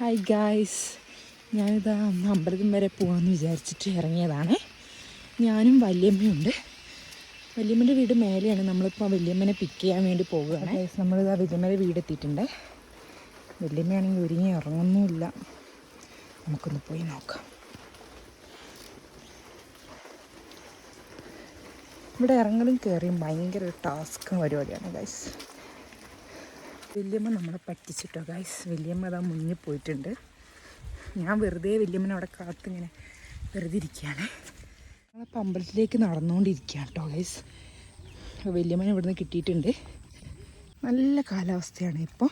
Hi guys ഞാനിതാ അന്ന് അമ്പലം വരെ പോകാമെന്ന് വിചാരിച്ചിട്ട് ഇറങ്ങിയതാണ്. ഞാനും വല്യമ്മയുണ്ട്. വല്യമ്മന്റെ വീട് മേലെയാണ്. നമ്മളിപ്പോൾ വല്യമ്മനെ പിക്ക് ചെയ്യാൻ വേണ്ടി പോവുകയാണ്. നമ്മളിതാ വല്യമ്മയുടെ വീട് എത്തിയിട്ടുണ്ട്. വല്യമ്മയാണെങ്കിൽ ഒരുങ്ങി ഇറങ്ങുന്നുമില്ല നമുക്കൊന്ന് പോയി നോക്കാം. ഇവിടെ ഇറങ്ങലും കയറിയും ഭയങ്കര ടാസ്കും പരിപാടിയാണ് ഗൈസ് വല്യമ്മ നമ്മളെ പറ്റിച്ചിട്ടോ ഗൈസ് വല്യമ്മ അതാ മുന്നിൽ പോയിട്ടുണ്ട്. ഞാൻ വെറുതെ വല്യമ്മനെ അവിടെ കാത്തിങ്ങനെ വെറുതെ ഇരിക്കുകയാണ്. ഞങ്ങളപ്പോൾ അമ്പലത്തിലേക്ക് നടന്നുകൊണ്ടിരിക്കുകയാണ് കേട്ടോ ഗൈസ് വല്യമ്മനെ ഇവിടുന്ന് കിട്ടിയിട്ടുണ്ട്. നല്ല കാലാവസ്ഥയാണ് ഇപ്പം.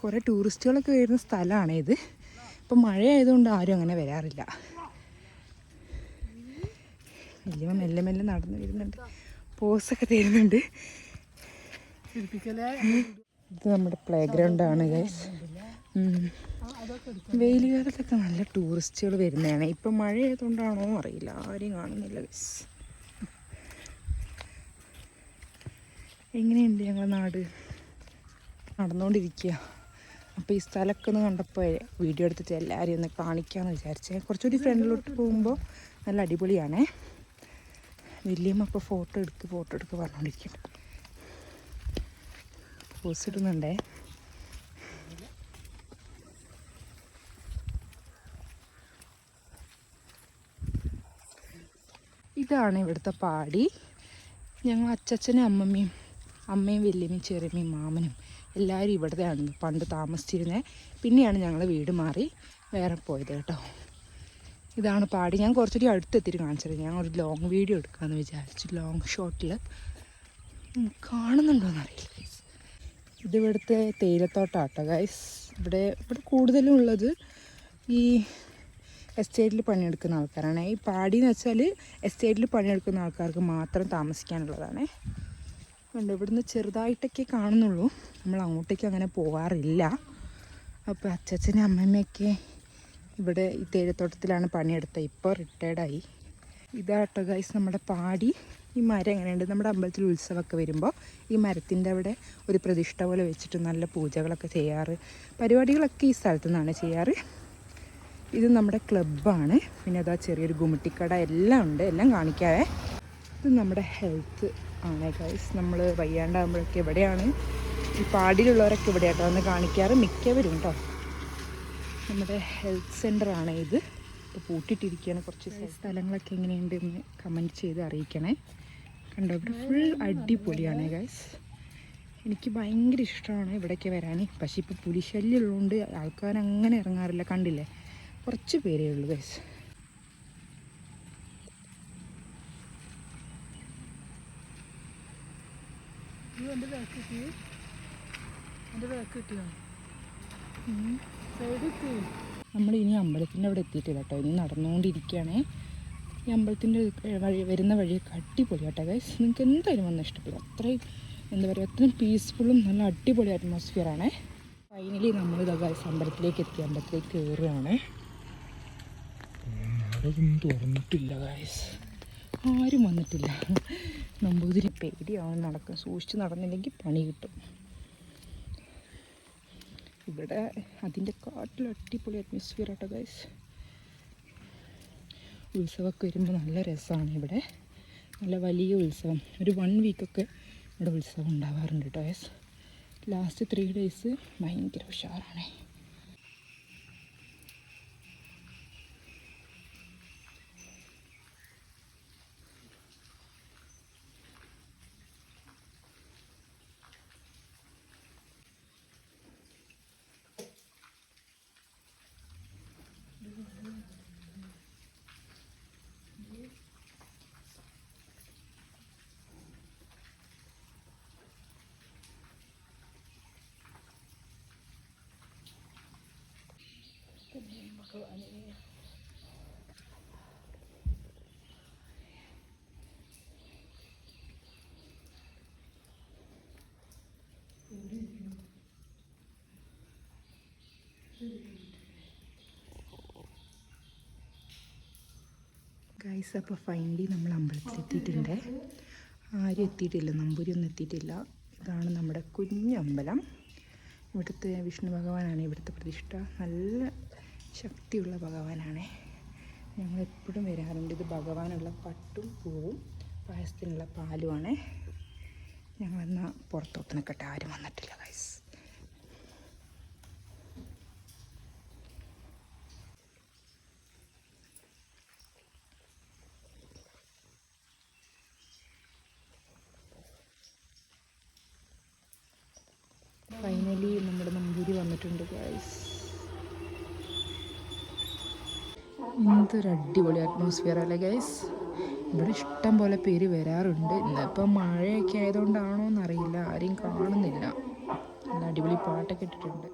കുറേ ടൂറിസ്റ്റുകളൊക്കെ വരുന്ന സ്ഥലമാണ് ഇത്. ഇപ്പം മഴയായതുകൊണ്ട് ആരും അങ്ങനെ വരാറില്ല. വല്യമ്മ മെല്ലെ മെല്ലെ നടന്നു വരുന്നുണ്ട്. പോസൊക്കെ തരുന്നുണ്ട്. ഇത് നമ്മുടെ പ്ലേ ആണ് ഗൈസ് വെയിൽ കാലത്തൊക്കെ നല്ല ടൂറിസ്റ്റുകൾ വരുന്നതാണ്. ഇപ്പം മഴ ആയതുകൊണ്ടാണോ അറിയില്ല. ആരെയും കാണുന്നില്ല ഗൈസ് എങ്ങനെയുണ്ട് ഞങ്ങളുടെ നാട്? നടന്നുകൊണ്ടിരിക്കുക. അപ്പോൾ ഈ സ്ഥലമൊക്കെ ഒന്ന് കണ്ടപ്പോൾ വീഡിയോ എടുത്തിട്ട് എല്ലാവരെയും ഒന്ന് കാണിക്കാമെന്ന് വിചാരിച്ചേ. കുറച്ചുകൂടി ഫ്രണ്ടിലോട്ട് പോകുമ്പോൾ നല്ല അടിപൊളിയാണേ. വലിയമ്മ ഇപ്പോൾ ഫോട്ടോ എടുക്ക് ഫോട്ടോ എടുക്ക് പറഞ്ഞുകൊണ്ടിരിക്കുന്നുണ്ട് പോസ് ഇടുന്നുണ്ടേ ഇതാണ് ഇവിടുത്തെ പാടി. ഞങ്ങൾ അച്ചച്ചനും അമ്മമ്മയും അമ്മയും വല്യമ്മയും ചെറിയമ്മയും മാമനും എല്ലാവരും ഇവിടുത്തെയാണ് പണ്ട് താമസിച്ചിരുന്നത് പിന്നെയാണ് ഞങ്ങൾ വീട് മാറി വേറെ പോയത് കേട്ടോ. ഇതാണ് പാടി. ഞാൻ കുറച്ചുകൂടി അടുത്തെത്തിയിട്ട് കാണിച്ചത് ഞാൻ ഒരു ലോങ് വീഡിയോ എടുക്കാമെന്ന് വിചാരിച്ചു. ലോങ് ഷോട്ടിൽ കാണുന്നുണ്ടോയെന്ന് അറിയില്ല guys. ഇത് ഇവിടുത്തെ തേയിലത്തോട്ടാട്ടോ ഗൈസ് ഇവിടെ ഇവിടെ കൂടുതലും ഉള്ളത് ഈ എസ്റ്റേറ്റിൽ പണിയെടുക്കുന്ന ആൾക്കാരാണ്. ഈ പാടി എന്ന് വെച്ചാൽ എസ്റ്റേറ്റിൽ പണിയെടുക്കുന്ന ആൾക്കാർക്ക് മാത്രം താമസിക്കാനുള്ളതാണ്. ഉണ്ട് ഇവിടുന്ന് ചെറുതായിട്ടൊക്കെ കാണുന്നുള്ളൂ. നമ്മൾ അങ്ങോട്ടേക്ക് അങ്ങനെ പോകാറില്ല അപ്പോൾ അച്ഛനും അമ്മമ്മയൊക്കെ ഇവിടെ ഈ തേയിലത്തോട്ടത്തിലാണ് പണിയെടുത്തത്. ഇപ്പോൾ റിട്ടയർഡായി ഇതാട്ടോ ഗൈസ് നമ്മുടെ പാടി. ഈ മരം എങ്ങനെയുണ്ട്? നമ്മുടെ അമ്പലത്തിൽ ഉത്സവമൊക്കെ വരുമ്പോൾ ഈ മരത്തിന്റെ അവിടെ ഒരു പ്രതിഷ്ഠ പോലെ വെച്ചിട്ട് നല്ല പൂജകളൊക്കെ ചെയ്യാറ്. പരിപാടികളൊക്കെ ഈ സ്ഥലത്തു നിന്നാണ് ചെയ്യാറ്. ഇത് നമ്മുടെ ക്ലബ്ബാണ്. പിന്നെ അതാ ചെറിയൊരു ഗുമിട്ടിക്കട എല്ലാം ഉണ്ട്. എല്ലാം കാണിക്കാതെ ഇത് നമ്മുടെ ഹെൽത്ത് ആണ് ഗൈസ് നമ്മൾ വയ്യാണ്ടാകുമ്പോഴൊക്കെ എവിടെയാണ് ഈ പാടിയിലുള്ളവരൊക്കെ ഇവിടെയാട്ടോ വന്ന് കാണിക്കാറ്. മിക്കവരും കേട്ടോ നമ്മുടെ ഹെൽത്ത് സെന്ററാണ് ഇത്. ഇപ്പോൾ പൂട്ടിയിട്ടിരിക്കുകയാണ് കുറച്ച് സ്ഥലങ്ങളൊക്കെ എങ്ങനെയുണ്ട് എന്ന് കമന്റ് ചെയ്ത് അറിയിക്കണേ. കണ്ടോ ഇവിടെ ഫുൾ അടിപൊളിയാണ് ഗൈസ് എനിക്ക് ഭയങ്കര ഇഷ്ടമാണ് ഇവിടേക്ക് വരാൻ. പക്ഷേ ഇപ്പോൾ പുലിശല്യം ഉള്ളതുകൊണ്ട് ആൾക്കാർ അങ്ങനെ ഇറങ്ങാറില്ല. കണ്ടില്ലേ? കുറച്ച് പേരേ ഉള്ളൂ ഗൈസ് എന്റെ ബാക്ക് കിട്ടി. എന്റെ ബാക്ക് കിട്ടിയോ? സൈഡ് കിട്ടി. നമ്മൾ ഇനി അമ്പലത്തിന്റെ അവിടെ എത്തിയിട്ടില്ല കേട്ടോ. ഇനി നടന്നുകൊണ്ടിരിക്കുകയാണേ. ഈ അമ്പലത്തിന്റെ വഴി വരുന്ന വഴി അടിപൊളി കേട്ടോ ഗൈസ് നിങ്ങൾക്ക് എന്തായാലും വന്ന് ഇഷ്ടപ്പെടും. അത്രയും എന്താ പറയുക അത്രയും പീസ്ഫുള്ളും നല്ല അടിപൊളി അറ്റ്മോസ്ഫിയറാണേ ഫൈനലി നമ്മൾ ഇതാ ഗൈസ് അമ്പലത്തിലേക്ക് എത്തി. അമ്പലത്തിലേക്ക് കയറുകയാണ്. ആരും തുറന്നിട്ടില്ല ഗൈസ് ആരും വന്നിട്ടില്ല. നമ്പൂതിരി പേടിയാവും നടക്കും സൂക്ഷിച്ച് നടന്നില്ലെങ്കിൽ പണി കിട്ടും. ഇവിടെ അതിന്റെ കാട്ടിൽ അടിപൊളി അറ്റ്മോസ്ഫിയർ ആട്ടോ ഗൈസ് ഉത്സവമൊക്കെ വരുമ്പോൾ നല്ല രസമാണ് ഇവിടെ. നല്ല വലിയ ഉത്സവം. ഒരു വൺ വീക്കൊക്കെ ഇവിടെ ഉത്സവം ഉണ്ടാവാറുണ്ട് കേട്ടോ ഗൈസ് ലാസ്റ്റ് ത്രീ ഡേയ്സ് ഭയങ്കര ഉഷാറാണ്. ഗൈസ് അപ്പോൾ ഫൈനലി നമ്മൾ അമ്പലത്തിലെത്തിയിട്ടുണ്ട് ആരും എത്തിയിട്ടില്ല നമ്പൂരി ഒന്നും എത്തിയിട്ടില്ല. ഇതാണ് നമ്മുടെ കുഞ്ഞമ്പലം ഇവിടുത്തെ വിഷ്ണു ഭഗവാനാണ് ഇവിടുത്തെ പ്രതിഷ്ഠ. നല്ല ശക്തിയുള്ള ഭഗവാനാണ്. ഞങ്ങൾ എപ്പോഴും വരാറുണ്ട്. ഇത് ഭഗവാനുള്ള പട്ടും പൂവും പായസത്തിനുള്ള പാലുമാണ്. ഞങ്ങളെന്നാൽ പുറത്തോട്ട് നിൽക്കട്ടെ ആരും വന്നിട്ടില്ല ഗൈസ് ഫൈനലി നമ്മുടെ വന്നിട്ടുണ്ട് ഗൈസ് എന്തൊരു അടിപൊളി അറ്റ്മോസ്ഫിയർ അല്ലേ ഗൈസ് ഇവിടെ ഇഷ്ടം പോലെ പേര് വരാറുണ്ട്. ഇന്നിപ്പം മഴയൊക്കെ ആയതുകൊണ്ടാണോ എന്നറിയില്ല. ആരെയും കാണുന്നില്ല. നല്ല അടിപൊളി പാട്ടൊക്കെ ഇട്ടിട്ടുണ്ട്.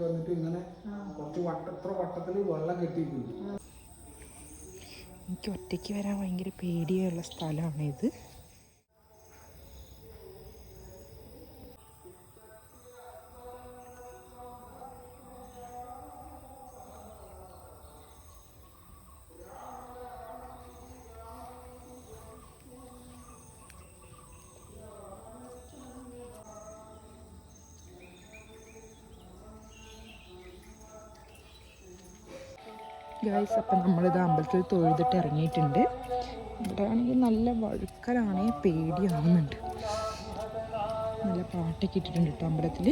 വന്നിട്ട് ഇങ്ങനെ കുറച്ച് എനിക്ക് ഒറ്റയ്ക്ക് വരാൻ ഭയങ്കര പേടിയുള്ള സ്ഥലമാണ് ഗായ്സ് അപ്പം നമ്മളിത് അമ്പലത്തിൽ തൊഴുതിട്ട് ഇറങ്ങിയിട്ടുണ്ട്. ഇവിടെ ആണെങ്കിൽ നല്ല വഴുക്കലാണ് പേടിയാവുന്നുണ്ട്. നല്ല പാട്ടൊക്കെ ഇട്ടിട്ടുണ്ട് കേട്ടോ അമ്പലത്തിൽ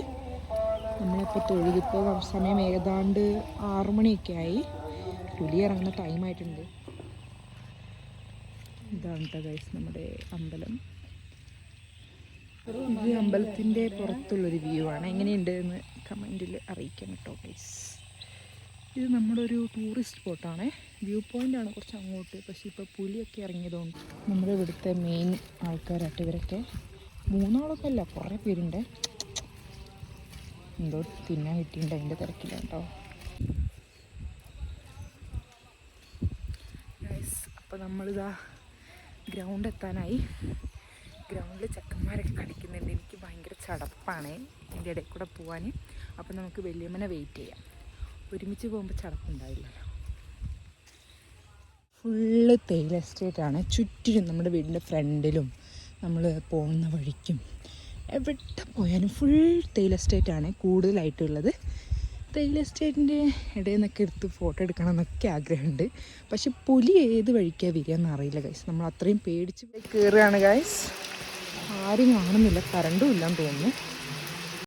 നമ്മളിപ്പോൾ തൊഴുതിപ്പോൾ സമയം ഏതാണ്ട് ആറു മണിയൊക്കെ ആയി പുലി ഇറങ്ങുന്ന ടൈമായിട്ടുണ്ട് ഇതാണ് കേട്ടോ ഗൈസ് നമ്മുടെ അമ്പലം. ഈ അമ്പലത്തിന്റെ പുറത്തുള്ളൊരു വ്യൂ ആണ്. എങ്ങനെയുണ്ട് എന്ന് കമന്റിൽ അറിയിക്കണം കേട്ടോ ഗൈസ് ഇത് നമ്മുടെ ഒരു ടൂറിസ്റ്റ് സ്പോട്ടാണ് വ്യൂ പോയിന്റ് ആണ് കുറച്ച് അങ്ങോട്ട്. പക്ഷേ ഇപ്പോൾ പുലിയൊക്കെ ഇറങ്ങിയതുകൊണ്ട് നമ്മുടെ ഇവിടുത്തെ മെയിൻ ആൾക്കാരായിട്ട് ഇവരൊക്കെ. മൂന്നാളൊക്കെ അല്ല കുറേ പേരുണ്ട്. എന്തോ തിന്നാൻ കിട്ടിയിട്ടുണ്ട് അതിന്റെ തിരക്കില്ല കേട്ടോ. അപ്പോൾ നമ്മളിതാ ഗ്രൗണ്ട് എത്താനായി. ഗ്രൗണ്ടിൽ ചെക്കന്മാരൊക്കെ കളിക്കുന്നുണ്ട്. എനിക്ക് ഭയങ്കര ചടപ്പാണ്. എന്റെ ഇടയിൽ കൂടെ പോകാൻ അപ്പോൾ നമുക്ക് വലിയമ്മനെ വെയിറ്റ് ചെയ്യാം. ഒരുമിച്ച് പോകുമ്പോൾ ചടപ്പുണ്ടാവില്ലല്ലോ. ഫുള്ള് തേയില എസ്റ്റേറ്റാണ് ചുറ്റിലും നമ്മുടെ വീടിന്റെ ഫ്രണ്ടിലും നമ്മൾ പോകുന്ന വഴിക്കും എവിടെ പോയാലും ഫുൾ തേയില എസ്റ്റേറ്റാണ് കൂടുതലായിട്ടുള്ളത്. തേയില എസ്റ്റേറ്റിന്റെ ഇടയിൽ നിന്നൊക്കെ എടുത്ത് ഫോട്ടോ എടുക്കണം എന്നൊക്കെ ആഗ്രഹമുണ്ട്. പക്ഷെ പുലി ഏത് വഴിക്കാണ് വരിക എന്നറിയില്ല ഗൈസ് നമ്മൾ അത്രയും പേടിച്ച് കയറുകയാണ് ഗൈസ് ആരും കാണുന്നില്ല കറണ്ടും ഇല്ലാന്ന് തോന്നുന്നു.